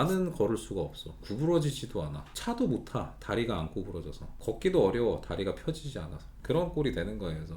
나는 걸을 수가 없어. 구부러지지도 않아. 차도 못 타. 다리가 안 구부러져서. 걷기도 어려워. 다리가 펴지지 않아서. 그런 꼴이 되는 거예요. 그래서.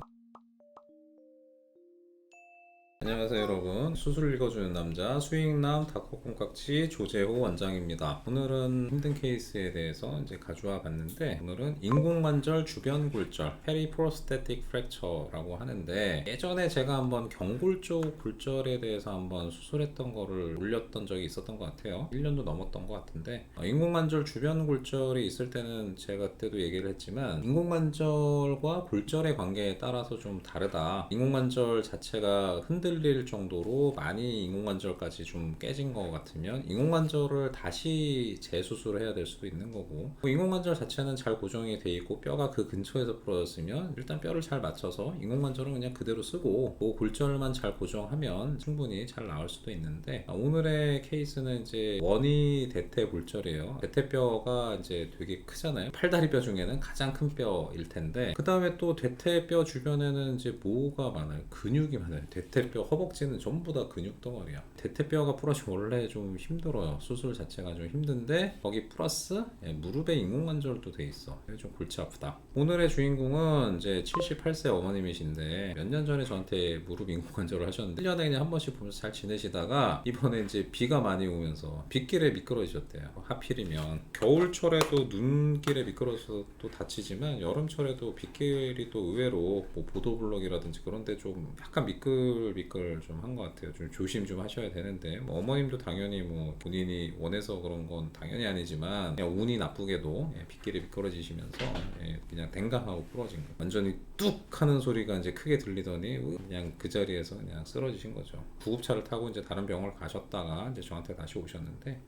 안녕하세요 여러분. 수술 읽어주는 남자 수익남 닥터콩깍지 조재호 원장입니다. 오늘은 힘든 케이스에 대해서 이제 가져와 봤는데 오늘은 인공관절 주변 굴절 페리프로스테틱 프랙처라고 하는데 예전에 제가 한번 경골 쪽 굴절에 대해서 한번 수술했던 거를 올렸던 적이 있었던 것 같아요. 1년도 넘었던 것 같은데 어, 인공관절 주변 굴절이 있을 때는 제가 그때도 얘기를 했지만 인공관절과 굴절의 관계에 따라서 좀 다르다. 인공관절 자체가 흔들 릴 정도로 많이 인공관절까지 좀 깨진 것 같으면 인공관절을 다시 재수술을 해야 될 수도 있는 거고. 뭐 인공관절 자체는 잘 고정이 돼 있고 뼈가 그 근처에서 부러졌으면 일단 뼈를 잘 맞춰서 인공관절은 그냥 그대로 쓰고 그 골절만 잘 고정하면 충분히 잘 나올 수도 있는데 아, 오늘의 케이스는 이제 원이 대퇴 골절이에요. 대퇴뼈가 이제 되게 크잖아요. 팔다리뼈 중에는 가장 큰 뼈일 텐데 그 다음에 또 대퇴뼈 주변에는 이제 뭐가 많아요. 근육이 많아요. 대퇴뼈 허벅지는 전부 다 근육 덩어리야. 대퇴뼈가 부러지면 원래 좀 힘들어요. 수술 자체가 좀 힘든데 거기 플러스 예, 무릎에 인공관절도 돼 있어. 좀 골치 아프다. 오늘의 주인공은 이제 78세 어머님이신데 몇 년 전에 저한테 무릎 인공관절을 하셨는데 1년에 그냥 한 번씩 보면서 잘 지내시다가 이번에 이제 비가 많이 오면서 빗길에 미끄러지셨대요. 하필이면. 겨울철에도 눈길에 미끄러져서 또 다치지만 여름철에도 빗길이 또 의외로 뭐 보도블럭이라든지 그런데 좀 약간 미끌 미끌 좀 한 것 같아요. 좀 조심 좀 하셔야 되는데. 뭐 어머님도 당연히 뭐 본인이 원해서 그런 건 당연히 아니지만 그냥 운이 나쁘게도 예, 빗길에 미끄러지시면서 예, 그냥 댕강하고 부러진 거. 완전히 뚝 하는 소리가 이제 크게 들리더니 그냥 그 자리에서 그냥 쓰러지신 거죠. 구급차를 타고 이제 다른 병원을 가셨다가 이제 저한테 다시 오셨는데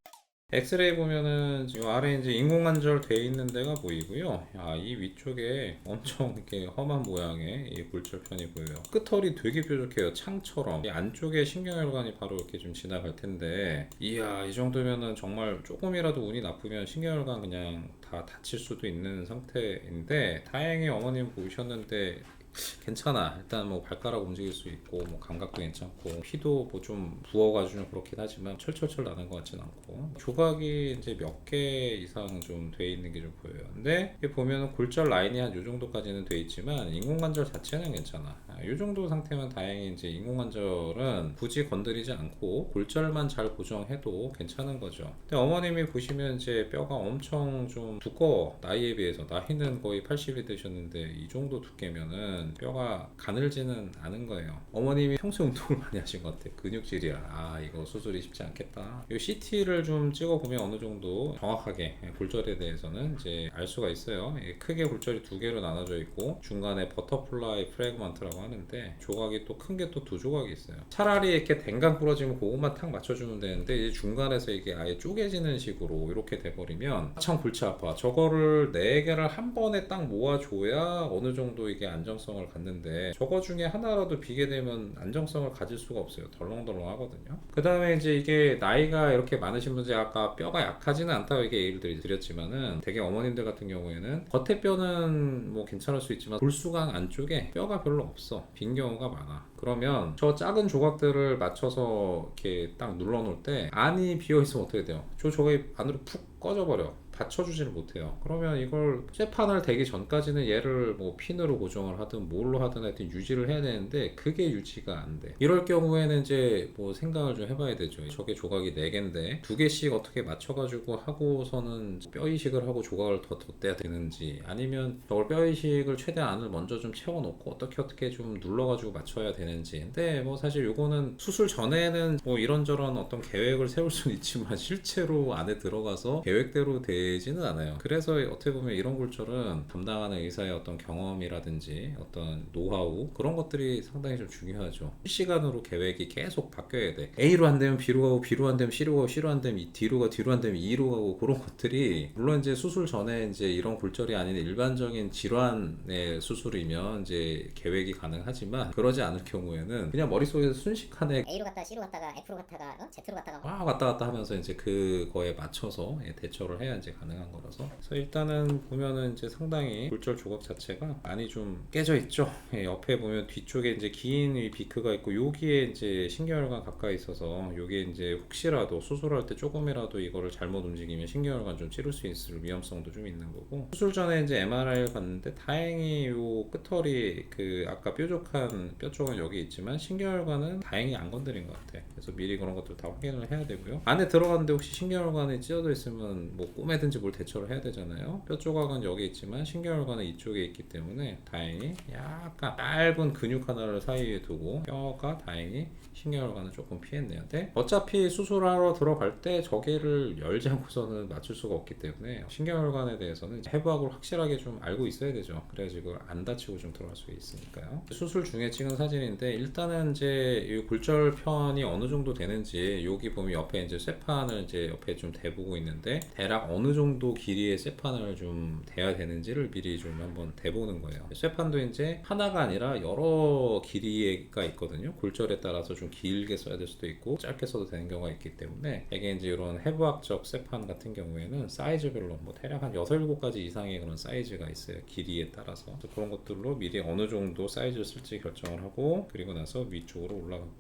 엑스레이 보면은 이 아래 이제 인공관절 돼 있는 데가 보이고요. 아, 이 위쪽에 엄청 이렇게 험한 모양의 이 골절편이 보여요. 끝털이 되게 뾰족해요. 창처럼. 이 안쪽에 신경혈관이 바로 이렇게 좀 지나갈 텐데, 이야, 이 정도면은 정말 조금이라도 운이 나쁘면 신경혈관 그냥 다 다칠 수도 있는 상태인데, 다행히 어머님 보셨는데 괜찮아. 일단 뭐 발가락 움직일 수 있고 뭐 감각도 괜찮고 피도 뭐 좀 부어가지고 그렇긴 하지만 철철철 나는 것 같진 않고 조각이 이제 몇 개 이상 좀 돼 있는 게 좀 보여요. 근데 이게 보면은 골절 라인이 한 요 정도까지는 돼 있지만 인공관절 자체는 괜찮아. 아, 요 정도 상태면 다행히 이제 인공관절은 굳이 건드리지 않고 골절만 잘 고정해도 괜찮은 거죠. 근데 어머님이 보시면 이제 뼈가 엄청 좀 두꺼워 나이에 비해서 나이는 거의 80이 되셨는데 이 정도 두께면은 뼈가 가늘지는 않은 거예요. 어머님이 평소에 운동을 많이 하신 것 같아. 근육질이야. 아 이거 수술이 쉽지 않겠다. 이 CT를 좀 찍어 보면 어느 정도 정확하게 골절에 대해서는 이제 알 수가 있어요. 예, 크게 골절이 두 개로 나눠져 있고 중간에 버터플라이 프래그먼트라고 하는데 조각이 또 큰 게 또 두 조각이 있어요. 차라리 이렇게 댕강 부러지면 그것만 탁 맞춰주면 되는데 이제 중간에서 이게 아예 쪼개지는 식으로 이렇게 돼버리면 참 골치 아파. 저거를 네 개를 한 번에 딱 모아줘야 어느 정도 이게 안정성 을 갖는데 저거 중에 하나라도 비게 되면 안정성을 가질 수가 없어요. 덜렁덜렁 하거든요. 그 다음에 이제 이게 나이가 이렇게 많으신 분들이 아까 뼈가 약하지는 않다고 이게 예를 드렸지만은 되게 어머님들 같은 경우에는 겉에 뼈는 뭐 괜찮을 수 있지만 골수강 안쪽에 뼈가 별로 없어. 빈 경우가 많아. 그러면 저 작은 조각들을 맞춰서 이렇게 딱 눌러 놓을 때 안이 비어 있으면 어떻게 돼요? 저 저게 안으로 푹 꺼져 버려. 받쳐주지를 못해요. 그러면 이걸 쇠판을 대기 전까지는 얘를 뭐 핀으로 고정을 하든 뭘로 하든 하여튼 유지를 해야 되는데 그게 유지가 안 돼. 이럴 경우에는 이제 뭐 생각을 좀 해봐야 되죠. 저게 조각이 4개인데 두 개씩 어떻게 맞춰가지고 하고서는 뼈 이식을 하고 조각을 더 덧대야 되는지 아니면 저걸 뼈 이식을 최대한 안을 먼저 좀 채워놓고 어떻게 어떻게 좀 눌러가지고 맞춰야 되는지. 근데 뭐 사실 요거는 수술 전에는 뭐 이런저런 어떤 계획을 세울 수는 있지만 실제로 안에 들어가서 계획대로 되지는 않아요. 그래서 어떻게 보면 이런 골절은 담당하는 의사의 어떤 경험이라든지 어떤 노하우 그런 것들이 상당히 좀 중요하죠. 실시간으로 계획이 계속 바뀌어야 돼. A로 안 되면 B로 가고 B로 안 되면 C로 가고 C로 안 되면 이 D로 가 D로 안 되면 E로 가고 그런 것들이 물론 이제 수술 전에 이제 이런 골절이 아닌 일반적인 질환의 수술이면 이제 계획이 가능하지만 그러지 않을 경우에는 그냥 머릿속에서 순식간에 A로 갔다가 C로 갔다가 F로 갔다가 어? Z로 갔다가 와 왔다 갔다 하면서 이제 그거에 맞춰서 예, 대처를 해야 이제 가능한 거라서. 그래서 일단은 보면은 이제 상당히 골절 조각 자체가 많이 좀 깨져 있죠. 예, 옆에 보면 뒤쪽에 이제 긴 이 비크가 있고 여기에 이제 신경혈관 가까이 있어서 요게 이제 혹시라도 수술할 때 조금이라도 이거를 잘못 움직이면 신경혈관 좀 찌를 수 있을 위험성도 좀 있는 거고 수술 전에 이제 MRI를 봤는데 다행히 요 끝털이 그 아까 뾰족한 뼈 쪽은 여기 있지만 신경혈관은 다행히 안 건드린 것 같아. 그래서 미리 그런 것들 다 확인을 해야 되고요. 안에 들어갔는데 혹시 신경혈관이 찢어져 있으면 뭐 꼬매든지 뭘 대처를 해야 되잖아요. 뼈 조각은 여기 있지만 신경혈관은 이쪽에 있기 때문에 다행히 약간 짧은 근육 하나를 사이에 두고 뼈가 다행히 신경혈관은 조금 피했네요. 근데 어차피 수술하러 들어갈 때 저기를 열지 않고서는 맞출 수가 없기 때문에 신경혈관에 대해서는 해부학을 확실하게 좀 알고 있어야 되죠. 그래야지 그걸 안 다치고 좀 들어갈 수 있으니까요. 수술 중에 찍은 사진인데 일단은 이제 이 골절 편이 어느 정도 되는지 여기 보면 옆에 이제 쇠판을 이제 옆에 좀 대보고 있는데 대략 어느 정도 길이의 쇠판을 좀 대야 되는지를 미리 좀 한번 대보는 거예요. 쇠판도 이제 하나가 아니라 여러 길이가 있거든요. 골절에 따라서 좀 길게 써야 될 수도 있고 짧게 써도 되는 경우가 있기 때문에 되게 이제 이런 해부학적 쇠판 같은 경우에는 사이즈별로 뭐 대략 한 6, 7가지 이상의 그런 사이즈가 있어요. 길이에 따라서. 그런 것들로 미리 어느 정도 사이즈를 쓸지 결정을 하고 그리고 나서 위쪽으로 올라가고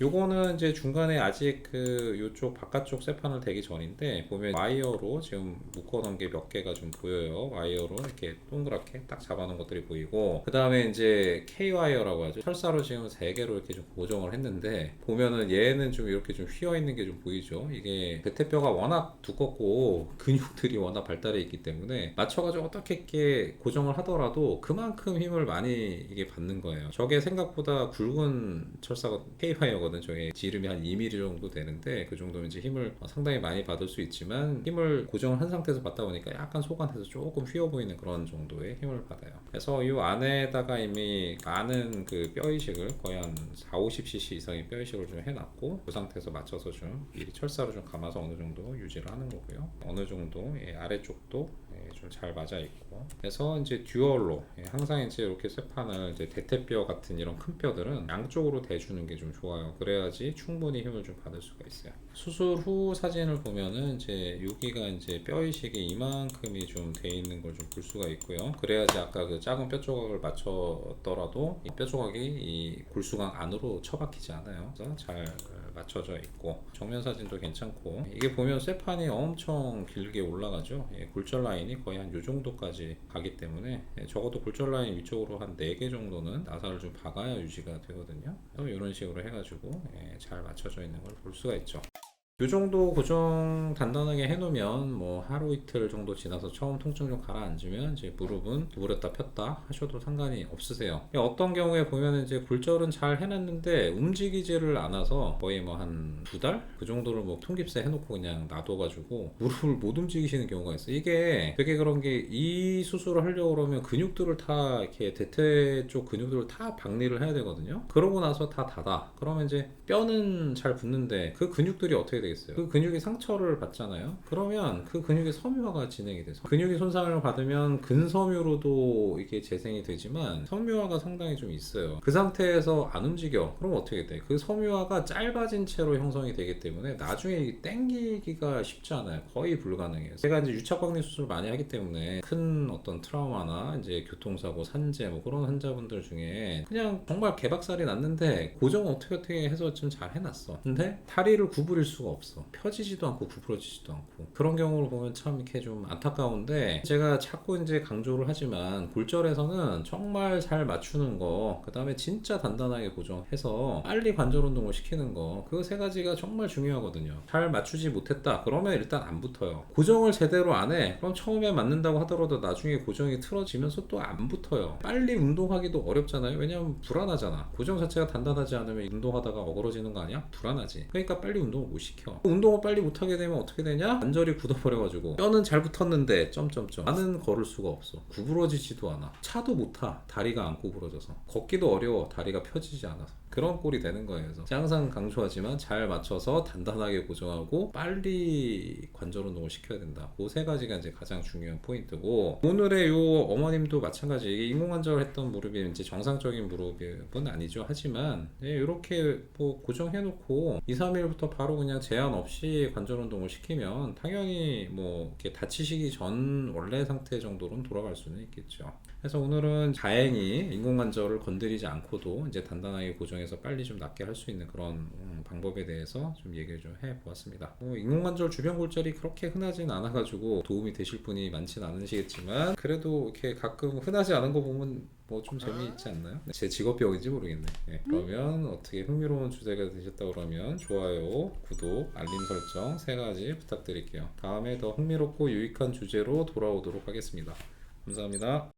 요거는 이제 중간에 아직 그 요쪽 바깥쪽 쇠판을 대기 전인데 보면 와이어로 지금 묶어 놓은 게 몇 개가 좀 보여요. 와이어로 이렇게 동그랗게 딱 잡아 놓은 것들이 보이고 그 다음에 이제 K 와이어라고 하죠. 철사로 지금 세 개로 이렇게 좀 고정을 했는데 보면은 얘는 좀 이렇게 좀 휘어 있는 게 좀 보이죠. 이게 대퇴뼈가 워낙 두껍고 근육들이 워낙 발달해 있기 때문에 맞춰 가지고 어떻게 이렇게 고정을 하더라도 그만큼 힘을 많이 이게 받는 거예요. 저게 생각보다 굵은 철사가 K 와이어거든. 저게 지름이 한 2mm 정도 되는데 그 정도면 이제 힘을 상당히 많이 받을 수 있지만 힘을 고정을 한 상태에서 받다 보니까 약간 속안에서 조금 휘어 보이는 그런 정도의 힘을 받아요. 그래서 이 안에다가 이미 많은 그 뼈 이식을 거의 한 4, 50cc 이상의 뼈 이식을 좀 해놨고 그 상태에서 맞춰서 좀 미리 철사로 좀 감아서 어느 정도 유지를 하는 거고요. 어느 정도 예, 아래쪽도 좀 잘 맞아 있고 그래서 이제 듀얼로 예, 항상 이제 이렇게 쇠판을 이제 대퇴뼈 같은 이런 큰 뼈들은 양쪽으로 대주는 게 좀 좋아요. 그래야지 충분히 힘을 좀 받을 수가 있어요. 수술 후 사진을 보면은 이제 여기가 이제 뼈 이식이 이만큼이 좀 돼 있는 걸 좀 볼 수가 있고요. 그래야지 아까 그 작은 뼈 조각을 맞췄더라도 이뼈 조각이 이 골수강 안으로 처박히지 않아요. 그래서 잘 맞춰져 있고 정면 사진도 괜찮고 이게 보면 쇠판이 엄청 길게 올라가죠. 예, 골절 라인이 거의 한 요 정도까지 가기 때문에 예, 적어도 골절 라인 위쪽으로 한 4개 정도는 나사를 좀 박아야 유지가 되거든요. 이런 식으로 해가지고 예, 잘 맞춰져 있는 걸 볼 수가 있죠. 이 정도 고정 단단하게 해놓으면 뭐 하루 이틀 정도 지나서 처음 통증 좀 가라앉으면 이제 무릎은 구부렸다 폈다 하셔도 상관이 없으세요. 어떤 경우에 보면 이제 골절은 잘 해놨는데 움직이지를 않아서 거의 뭐 한 두 달? 그 정도를 뭐 통깁세 해놓고 그냥 놔둬가지고 무릎을 못 움직이시는 경우가 있어요. 이게 되게 그런 게 이 수술을 하려고 그러면 근육들을 다 이렇게 대퇴 쪽 근육들을 다 박리를 해야 되거든요. 그러고 나서 다 닫아. 그러면 이제 뼈는 잘 붙는데 그 근육들이 어떻게 되겠어요? 그 근육이 상처를 받잖아요. 그러면 그 근육의 섬유화가 진행이 돼서 근육이 손상을 받으면 근섬유로도 이게 재생이 되지만 섬유화가 상당히 좀 있어요. 그 상태에서 안 움직여. 그럼 어떻게 돼? 그 섬유화가 짧아진 채로 형성이 되기 때문에 나중에 땡기기가 쉽지 않아요. 거의 불가능해요. 제가 이제 유착박리 수술 많이 하기 때문에 큰 어떤 트라우마나 이제 교통사고, 산재 뭐 그런 환자분들 중에 그냥 정말 개박살이 났는데 고정 어떻게 어떻게 해서 좀 잘 해놨어. 근데 다리를 구부릴 수가 없어. 펴지지도 않고 구부러지지도 않고 그런 경우를 보면 참 이렇게 좀 안타까운데 제가 자꾸 이제 강조를 하지만 골절에서는 정말 잘 맞추는 거, 그 다음에 진짜 단단하게 고정해서 빨리 관절 운동을 시키는 거, 그 세 가지가 정말 중요하거든요. 잘 맞추지 못했다. 그러면 일단 안 붙어요. 고정을 제대로 안 해. 그럼 처음에 맞는다고 하더라도 나중에 고정이 틀어지면서 또 안 붙어요. 빨리 운동하기도 어렵잖아요. 왜냐면 불안하잖아. 고정 자체가 단단하지 않으면 운동하다가 어그러지는 거 아니야? 불안하지. 그러니까 빨리 운동을 못 시켜. 운동을 빨리 못 하게 되면 어떻게 되냐? 관절이 굳어버려가지고 뼈는 잘 붙었는데 점점점 나는 걸을 수가 없어. 구부러지지도 않아. 차도 못 타. 다리가 안 구부러져서 걷기도 어려워. 다리가 펴지지 않아서. 그런 꼴이 되는 거예요. 그래서 항상 강조하지만 잘 맞춰서 단단하게 고정하고 빨리 관절 운동을 시켜야 된다. 그 세 가지가 이제 가장 중요한 포인트고 오늘의 요 어머님도 마찬가지 이게 인공관절 했던 무릎이 이제 정상적인 무릎은 아니죠. 하지만 예, 이렇게 뭐 고정해놓고 2, 3일부터 바로 그냥 제한 없이 관절 운동을 시키면 당연히 뭐 이렇게 다치시기 전 원래 상태 정도로는 돌아갈 수는 있겠죠. 그래서 오늘은 다행히 인공관절을 건드리지 않고도 이제 단단하게 고정해서 빨리 좀 낫게 할 수 있는 그런 음, 방법에 대해서 좀 얘기를 좀 해보았습니다. 뭐 인공관절 주변 골절이 그렇게 흔하진 않아가지고 도움이 되실 분이 많진 않으시겠지만 그래도 이렇게 가끔 흔하지 않은 거 보면 뭐 좀 재미있지 않나요? 제 직업병인지 모르겠네. 네, 그러면 어떻게 흥미로운 주제가 되셨다 그러면 좋아요, 구독, 알림 설정 세 가지 부탁드릴게요. 다음에 더 흥미롭고 유익한 주제로 돌아오도록 하겠습니다. 감사합니다.